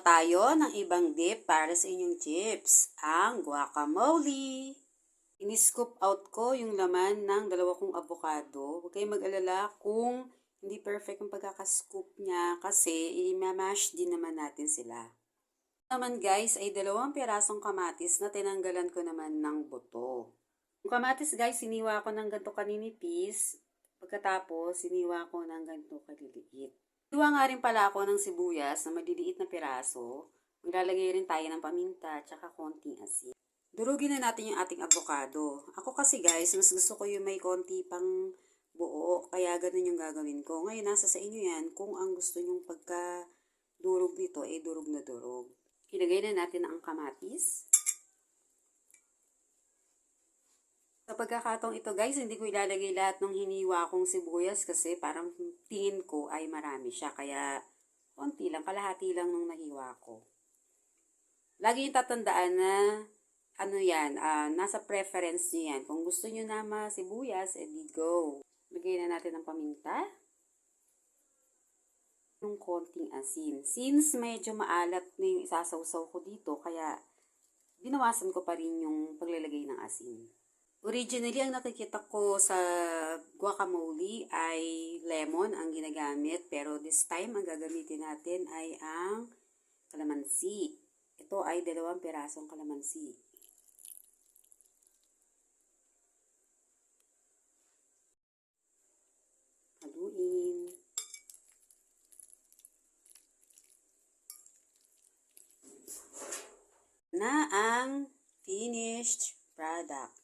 Tayo ng ibang dip para sa inyong chips, ang guacamole. Ini-scoop out ko yung laman ng dalawa kong avocado. Huwag kayong mag-alala kung hindi perfect ang pagkakascoop niya kasi i-mash din naman natin sila. Naman guys ay dalawang pirasong kamatis na tinanggalan ko naman ng buto. Yung kamatis guys, siniwa ko ng ganito kaninipis. Pagkatapos, siniwa ko ng ganito kaliliit. Iwa nga rin pala ako ng sibuyas na maliliit na piraso. Maglalagay rin tayo ng paminta at saka konting asin. Durugin na natin yung ating avocado. Ako kasi guys, mas gusto ko yung may konti pang buo. Kaya ganun yung gagawin ko. Ngayon, nasa sa inyo yan kung ang gusto nyong pagka durog nito, eh durog na durog. Ilagay na natin ang kamatis. Sa pagkakataong ito guys, hindi ko ilalagay lahat ng hiniwa kong sibuyas kasi parang tingin ko ay marami siya. Kaya konti lang, kalahati lang nung nahiwa ko. Lagi yung tatandaan na ano yan, ah, nasa preference nyo yan. Kung gusto nyo na sibuyas, edi go. Lagay na natin ng paminta. Yung konting asin. Since medyo maalat na yung isasawsaw ko dito, kaya binawasan ko pa rin yung paglalagay ng asin. Originally, ang nakikita ko sa guacamole ay lemon ang ginagamit. Pero this time, ang gagamitin natin ay ang kalamansi. Ito ay dalawang pirasong kalamansi. Haluin. Na ang finished product.